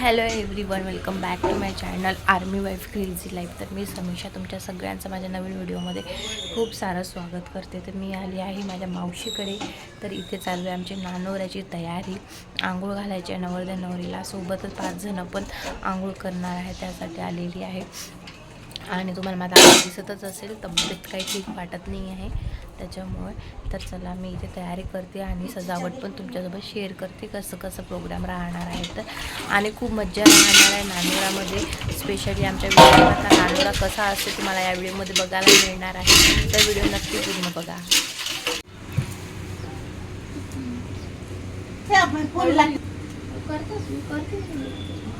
Hello everyone welcome back to my channel army wife crazy life तर मी समीक्षा तुमच्या सगळ्यांचं माझ्या नवीन व्हिडिओमध्ये खूप सारं स्वागत करते. तर मी आली आहे माझ्या मावशीकडे. तर इथे चालू आहे आमची नानोऱ्याची तयारी. आंघोळ घालायची आहे नवरदे नवरीला. सोबतच पाच जणं पण आंघोळ करणार आहे त्यासाठी आलेली आहे. आणि तुम्हाला माझा आवाज दिसतच असेल तब्येत काही ठीक वाटत नाही आहे. त्याच्यामुळे तर चला मी इथे तयारी करते आणि सजावट पण तुमच्यासोबत शेअर करते कसं कसं प्रोग्राम राहणार आहे तर. आणि खूप मज्जा राहणार आहे नांदुरामध्ये स्पेशली आमच्या व्हिडिओमधला नांदुरा कसा असतो तुम्हाला या व्हिडिओमध्ये बघायला मिळणार आहे. तर व्हिडिओ नक्की पूर्ण बघा.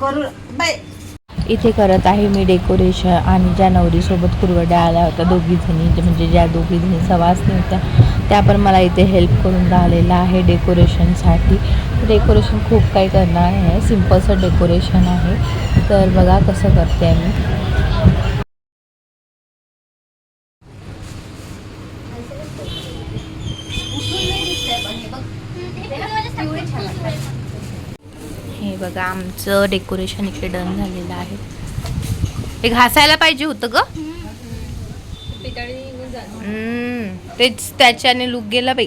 करू. बाय इथे करत आहे मी डेकोरेशन आणि ज्या नवरीसोबत कुरवड्या आल्या होत्या दोघीजणी म्हणजे ज्या दोघीजणी सवासनी होत्या त्या पण मला इथे हेल्प करून राहिलेलं आहे डेकोरेशनसाठी डेकोरेशन खूप काही करणार आहे सिम्पलचं डेकोरेशन आहे. तर बघा कसं करते आहे मी हे बघा आमचं डेकोरेशन इकडे डन झालेलं आहे. हे घासायला पाहिजे होतं ग? तेच त्याच्याने लुक गेला बाई.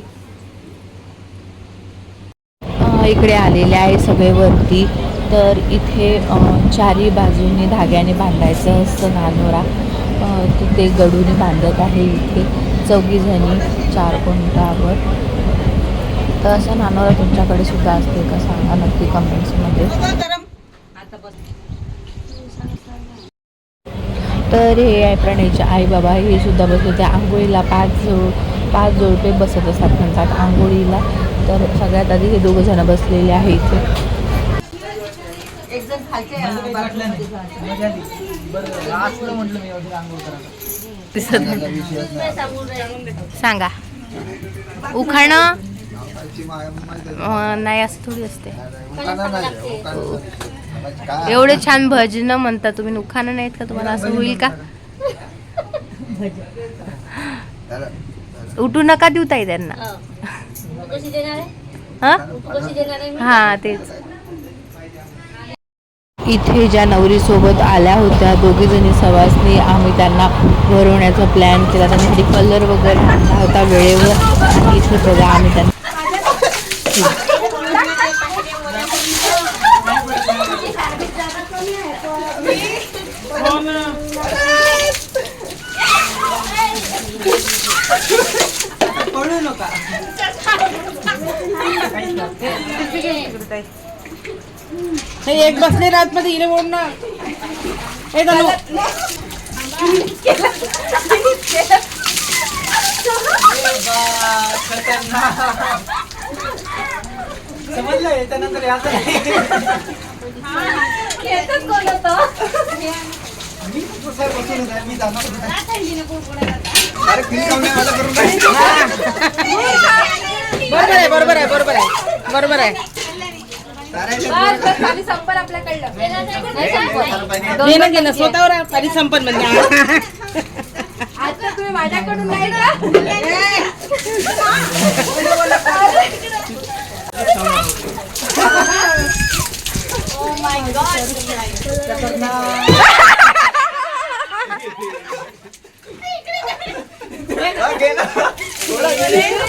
इकडे आलेले आहे सगळे वरती. तर इथे चारी बाजूने धाग्याने बांधायचं असतं नानोरा. तर ते गडूने बांधत आहे इथे. चौघी जणी चार कोणतावर तर असं नानोरा तुमच्याकडे सुद्धा असते का सांगा नक्की कमेंट्समध्ये तर हे आहे प्रणयचे आई बाबा हे सुद्धा बसले होते आंघोळीला. पाच जोड पाच जोडपे बसत असतात म्हणतात आंघोळीला. तर सगळ्यात आधी हे दोघं जण बसलेले आहे इथे. सांगा. उखाणं? नाही असं थोडी असते. एवढे छान भजनं म्हणता तुम्ही उखाणं नाहीत का तुम्हाला असं होईल का? उठू नका देऊ ताई त्यांना. हा. हा? तेच. इथे ज्या नवरीसोबत आल्या होत्या दोघी जणी सवासनी आम्ही त्यांना भरवण्याचा प्लॅन केला. त्यांच्यासाठी कलर वगैरे आणला होता वेळेवर. इथे बघा आम्ही त्यांना पळू नका हे एक बसले रात मध्ये इले बोल ना हे धनु समजलं त्यानंतर याचं मी दुसऱ्या बसूनच आहे मी जाणार अरे बरोबर आहे बरोबर आहे बरोबर आहे बरोबर आहे घे ना घे ना स्वतःवर आहे, पाणी संपन म्हणजे Oh my god. Lagi na. Wala na.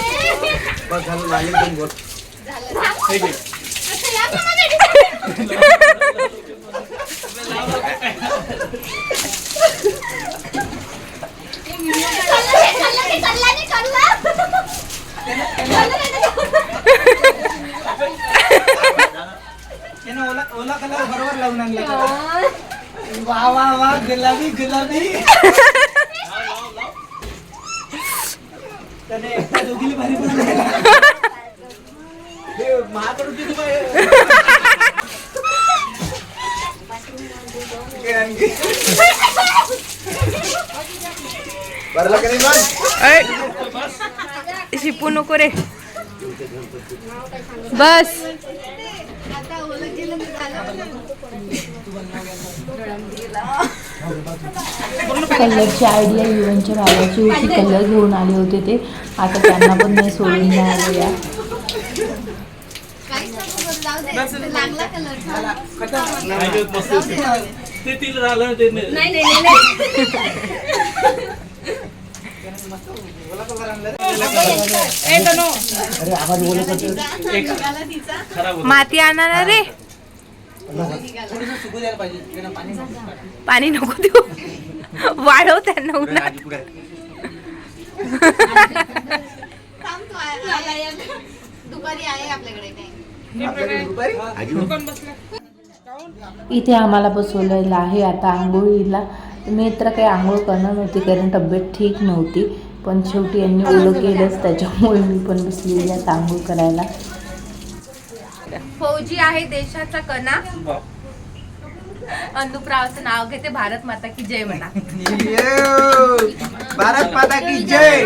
Pag halo na yung tunggot. Sige. वा वा वा गुलाबी गुलाबी. शिपू नको रे. बस. कलरची आयडिया युवनच्या भावाची होती कलर घेऊन आले होते ते. आता त्यांना पण नाही सोडून नाही या. माती आणा ना रे थोडंसं सुकू द्यायला पाहिजे त्याला पाणी नको. पाणी नको देऊ. वाढव त्यांना उन्हात. थांबतो आहे. दुपारी आहे आपल्याकडे काही आपल्याकडे दुपारी? इथे आम्हाला बसवलेलं आहे आता आंघोळीला. मी तर काही आंघोळ करणार नव्हती कारण तब्येत ठीक नव्हती. पण शेवटी यांनी ओळख केलंच त्याच्यामुळे मी पण बसलेली आता आंघोळ करायला. फौजी आहे देशाचा कणा. अनुप्रावाचं नाव घेते भारत माता की जय म्हणा! भारत माता की जय.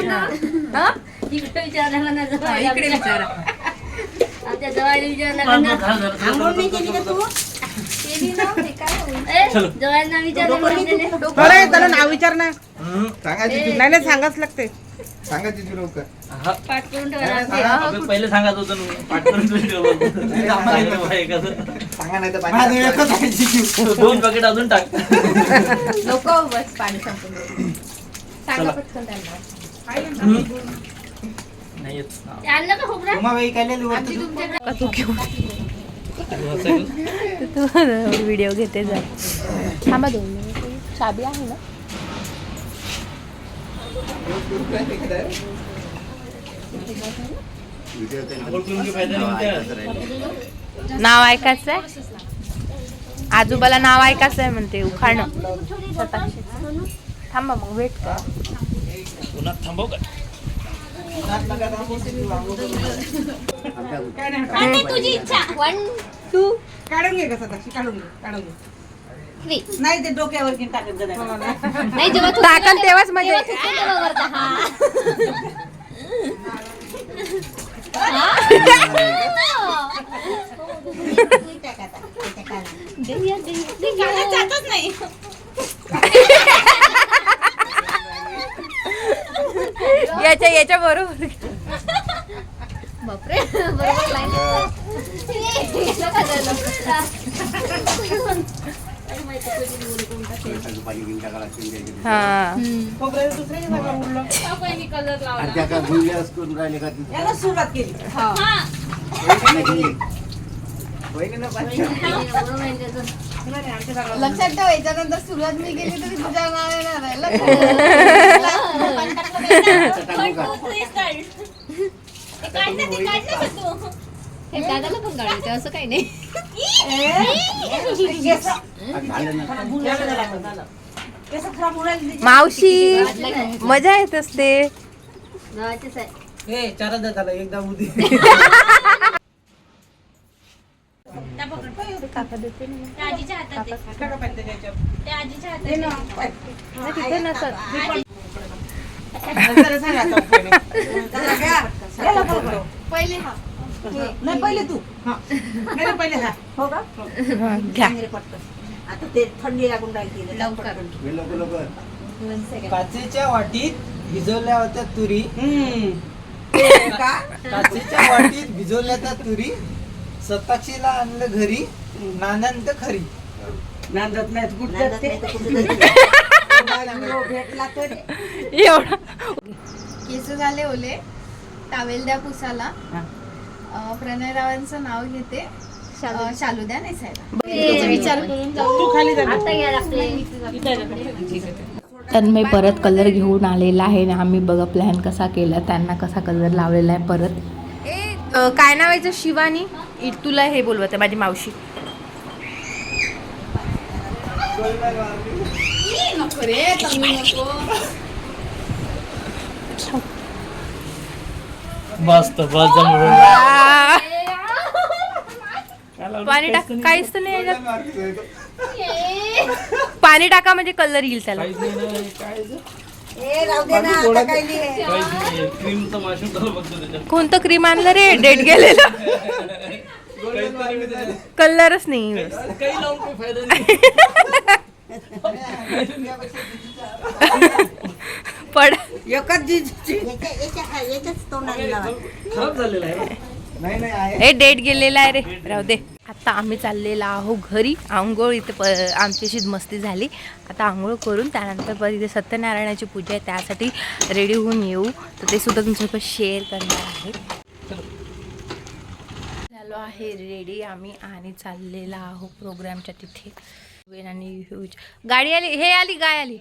हा? इकडे विचारला ना हा, इकडे विचारा. आमच्या जवळ विचारला थांब, थांब. जवळना विचारलं अरे त्याला नाव विचार ना. सांगायची तू नाही नाही सांगाच लागते. सांगायची तू लवकर. हा, पाठ करून अबे, पहिले सांगत होतं ना, पाठ करून ठेवलं. आम्हाला कसं. सांगा नाही तर पाणी दोन पॅकेट अजून टाक. लोक बस पाणी संपून सांगा पटकन त्यांना. नाही येत. आणलं का खोबरं? उमाबाई काय लिहिली वरती आमची तू? तुमच्याकडे का तू घेऊन? असं का? तू व्हिडिओ घेते जा. थांबा दोन मिनिट. चाबी आहे ना? आंघोळ करून काही फायदा नाही त्या. नाव ऐकायचं आहे आजोबाला नाव ऐकायचं आहे म्हणते उखाणं. थांबा मग वेट कर. तुझी इच्छा. वन टू काढून घे कसं तशी काढून घे काढून घे. थ्री नाही ते डोक्यावर टाकत नाही. जेव्हा टाकन तेव्हाच म्हणजे हा. नाही याच्या याच्या बरोबर. बापरे बरोबर लाईन हा. कलर लावला सुरुवात केली. लक्षात ठेव याच्यानंतर सुरुवात मी केली तरी तुझ्या नाव येणार. हे. दादाला पण काढायचं असं काही नाही. मावशी मजा येत असते. गावाचेच आहे. आजीच्या हातात आजीच्या हातात हे ना. तिथे नसत. पहिले. हा. नाही तू. हा. पहिले हा. हो का? घ्या. चांगले पटकन. आता ते थंडी लागून राहिली लवकर. हे काचेच्या वाटीत भिजवल्या होत्या तुरी. का? काचेच्या वाटीत भिजवल्या त्या तुरी. सताक्षीला आणलं घरी नानंत खरी. नांदत नाही कुठं ते? भेटला तर. एवढं. केस झाले ओले. टावेल द्या पुसाला. अं, प्रणय रावांचं नाव घेते. अं, शालू द्या ते विचार करून जाऊ. आता घ्या तन्मय परत कलर घेऊन आलेला आहे आणि आम्ही बघा प्लॅन कसा केला त्यांना कसा कलर लावलेला आहे परत. ए काय नावायचं शिवानी? इ- तुला हे बोलवत आहे माझी मावशी बस लावलं? पाणी टाक काहीच तर नाही याच्यात. पाणी टाका म्हणजे कलर येईल त्याला कोणतं क्रीम आणलं रे? डेट गेलेलं. कलरच नाही काही लावून काही फायदा नाही पड एकच जी खराब झालेला आहे. नाही नाही आहे. ए डेट गेलेला आहे रे. राहू दे. आता आम्ही चाललेलो आहो घरी. आंघोळ इथे प आमची अशी मस्ती झाली. आता आंघोळ करून त्यानंतर परत इथे सत्यनारायणाची पूजा आहे त्यासाठी रेडी होऊन येऊ. तर ते सुद्धा तुमच्यासोबत शेअर करणार आहे झालो आहे रेडी आम्ही आणि चाललेला आहो प्रोग्रामच्या तिथे. वेन आणि गाडी आली हे आली गाय आली.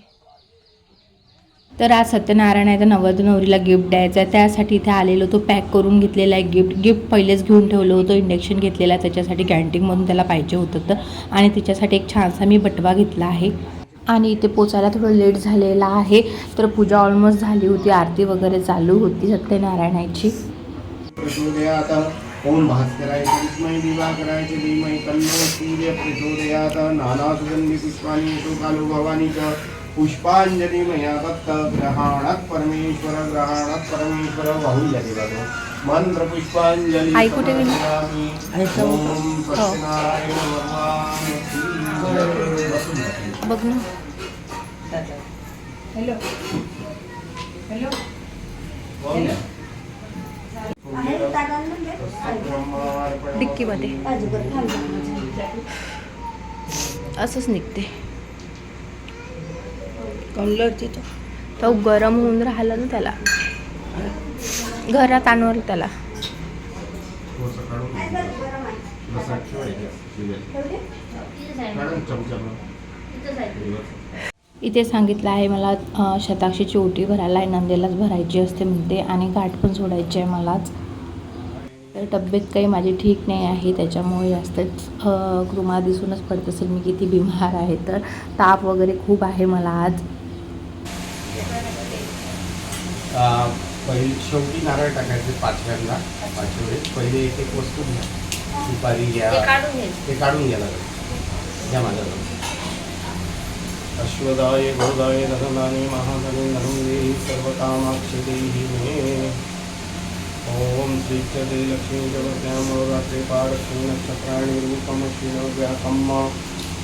तर आज सत्यनारायण आहे तर नवद नवरीला गिफ्ट द्यायचं आहे. त्यासाठी इथे आलेलो तो पॅक करून घेतलेला आहे गिफ्ट गिफ्ट पहिलेच घेऊन ठेवलं होतं इंडक्शन घेतलेला आहे. त्याच्यासाठी कॅन्टीनमधून त्याला पाहिजे होतं तर. आणि तिच्यासाठी एक छानसा मी बटवा घेतला आहे. आणि इथे पोचायला थोडं लेट झालेला आहे. तर पूजा ऑलमोस्ट झाली होती. आरती वगैरे चालू होती सत्यनारायणाची. ओम भास्कराय विस्मय दिवाकराय च धीमहि तन्नो सूर्य प्रचोदयात नानासुगन्धि पुष्पाणि कालो भवानी च पुष्पाञ्जलि मया दत्त ग्रहाणात् परमेश्वर ग्रहाणात् परमेश्वर बाहुल्यते बघ मंत्र पुष्पांजलि आई कुठे गेली? समर्पयामि. ओम सत्यनारायण भगवान बघ ना हॅलो हॅलो डिक्कीमध्ये असंच निघते. कल्लरची तो. तो गरम होऊन राहिला ना त्याला. घरात आणवर त्याला. इथे सांगितलं आहे मला शताक्षीची ओटी भरायला आहे नंदेलाच भरायची असते म्हणते आणि गाठ पण सोडायची आहे मलाच. तर तब्येत काही माझी ठीक नाही आहे त्याच्यामुळे जास्तच कृमा दिसूनच पडत असेल मी किती बिमार आहे. तर ताप वगैरे खूप आहे मला आज. पहिले शेवटी नारळ टाकायचे पाचव्यांदा पाचव्या वेळेस. पहिले एक एक वस्तू घ्या. सुपारी घ्या. ते काढून घ्या. लागेल घ्या माझ्याकडून अश्वदाय गोदाय नरनाने महाधने नरुंदे सर्वकामाक्षि देहि मे ॐ श्रीचते लक्ष्मी जगत्यामरात्रे पारश्री नक्षत्राणि रूपमश्विनो व्याकम्म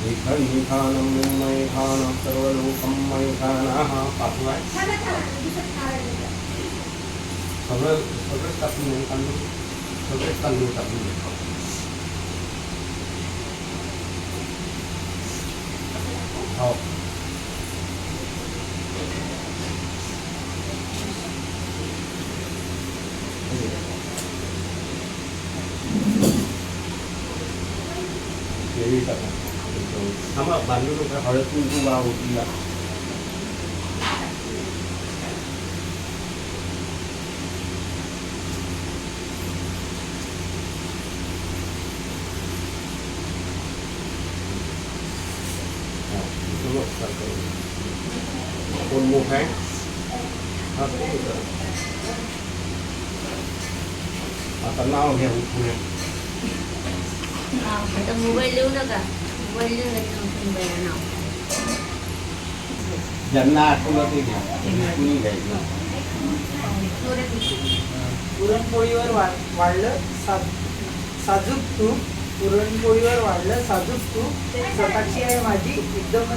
विखण्डिखानं निर्मयखानं सर्वलोकं मयखानाः पाठवाय सगळं सगळंच टाकून नाही तांदूळ सगळेच तांदूळ टाकून घे. हो केळी टाका थांबा बांधू नका हळद कुंकू वा ओटीला कोण मुख आहे हा आता नाव घ्या पुढे मोबाईल देऊ नका मोबाईल देऊ नका नाव ज्यांना आठवलं ते घ्या कुणी घ्यायचं पुरणपोळीवर वा- वाढलं सा साजूक तूप पुरणपोळीवर वाढलं साजूक तूप सकाळची आहे माझी एकदम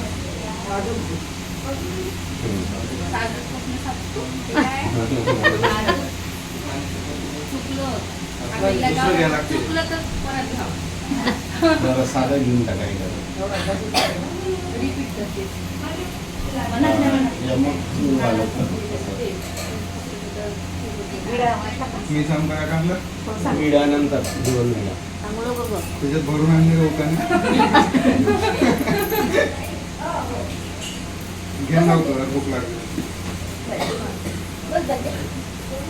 जरा साधं घेऊन घालत मी सांग. काय टाकलं विड्यानंतर दोन वेळा त्याच्यात भरून आणले होता घ्या नव्हतं भूक लागली.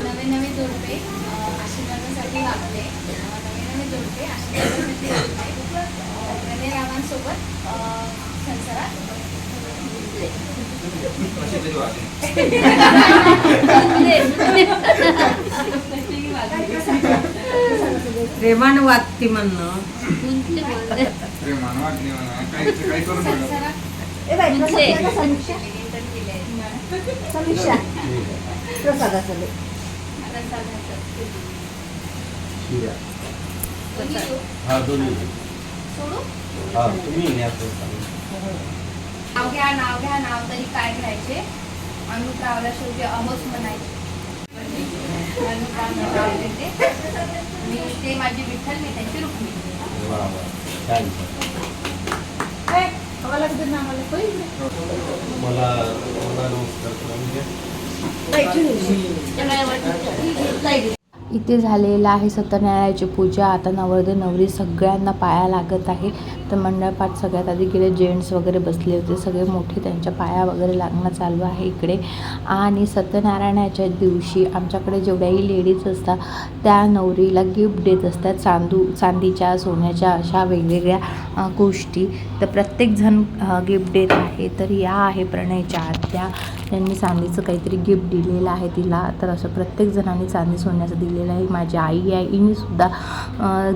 नवे नवे जोडपे आशीर्वादासाठी वागले. नवे नवे जोडपे आशीर्वादासाठी वागले. प्रणय रावांसोबत संसारात गुंतले. प्रेमानं वागती म्हणणं. अरे मानवा वाटली म्हणा. काही काही करून प्रसादाचं. हा दोन्ही हा तुम्ही घ्या. नाव घ्या नाव घ्या नाव तरी काय घ्यायचे? अनुप्रावला शेवटी अहोच म्हणायचे. अनुप्राव नाव घेते मी ते माझी विठ्ठल मी त्यांची रुक्मिणी वा वा छान ए, आम्हाला किती नाव आलं? पहिले. मला मला नमस्कार इथे झालेलं आहे सत्यनारायणाची पूजा. आता नवरदेव नवरी सगळ्यांना पाया लागत आहे तर मंडळपाठ सगळ्यात आधी गेले जेंट्स वगैरे बसले होते. सगळे मोठे त्यांच्या पाया वगैरे लागणं चालू आहे इकडे. आणि सत्यनारायणाच्या दिवशी आमच्याकडे जेवढ्याही लेडीज असतात त्या नवरीला गिफ्ट देत असतात चांदू चांदीच्या सोन्याच्या अशा वेगवेगळ्या गोष्टी. तर प्रत्येकजण गिफ्ट देत आहे. तर या आहे प्रणयच्या आत्या. त्यांनी चांदीचं काहीतरी गिफ्ट दिलेलं आहे तिला. तर असं प्रत्येक जणांनी चांदी सोन्याचं दिलेलं आहे. माझी आई आहे सुद्धा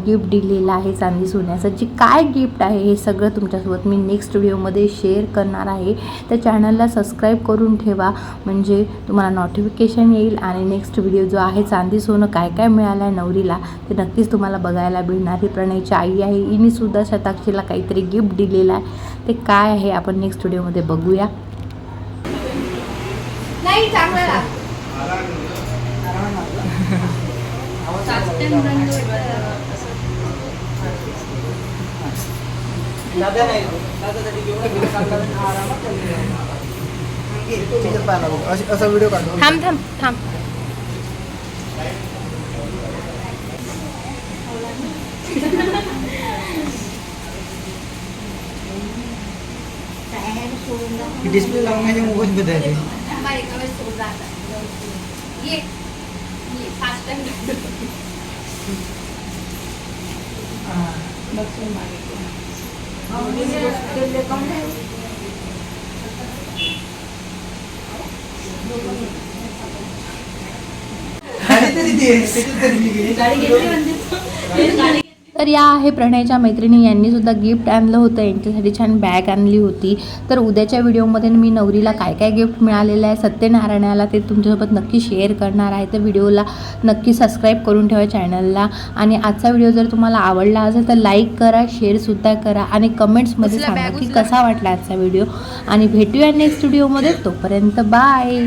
गिफ्ट दिलेलं आहे चांदी सोन्याचं. जी काय गिफ्ट आहे हे सगळं तुमच्यासोबत मी नेक्स्ट व्हिडिओमध्ये शेअर करणार आहे. तर चॅनलला सबस्क्राईब करून ठेवा. म्हणजे तुम्हाला नोटिफिकेशन येईल आणि नेक्स्ट व्हिडिओ जो आहे चांदी सोनं काय काय मिळालं आहे नवरीला ते नक्कीच तुम्हाला बघायला मिळणार ही प्रणयची आई आहे हिने सुद्धा शताक्षीला काहीतरी गिफ्ट दिलेलं आहे. ते काय आहे आपण नेक्स्ट व्हिडिओमध्ये बघूया. नाही चांगला. दादा नाही असा व्हिडिओ काढतो थांब थांब थांब. डिस्प्ले लावून माझ्या मोबाईल बदलले बारीक वेळ सोड राहता. ये ये फास्ट टाइम गाडी तरी दे त्याच्यात तरी मी घे. तर या आहे प्रणयच्या मैत्रिणी. यांनी सुद्धा गिफ्ट आणलं होतं. यांच्यासाठी छान बॅग आणली होती. तर उद्याच्या व्हिडिओमध्ये मी नवरीला काय काय गिफ्ट मिळालेलं आहे सत्यनारायणाला ते तुमच्यासोबत नक्की शेअर करणार आहे. तर व्हिडिओला नक्की सबस्क्राईब करून ठेवा चॅनलला आणि आजचा व्हिडिओ जर तुम्हाला आवडला असेल तर लाईक करा शेअरसुद्धा करा. आणि कमेंट्समध्ये सांगा की कसा वाटला आजचा व्हिडिओ आणि भेटूया नेक्स्ट व्हिडिओमध्ये तोपर्यंत बाय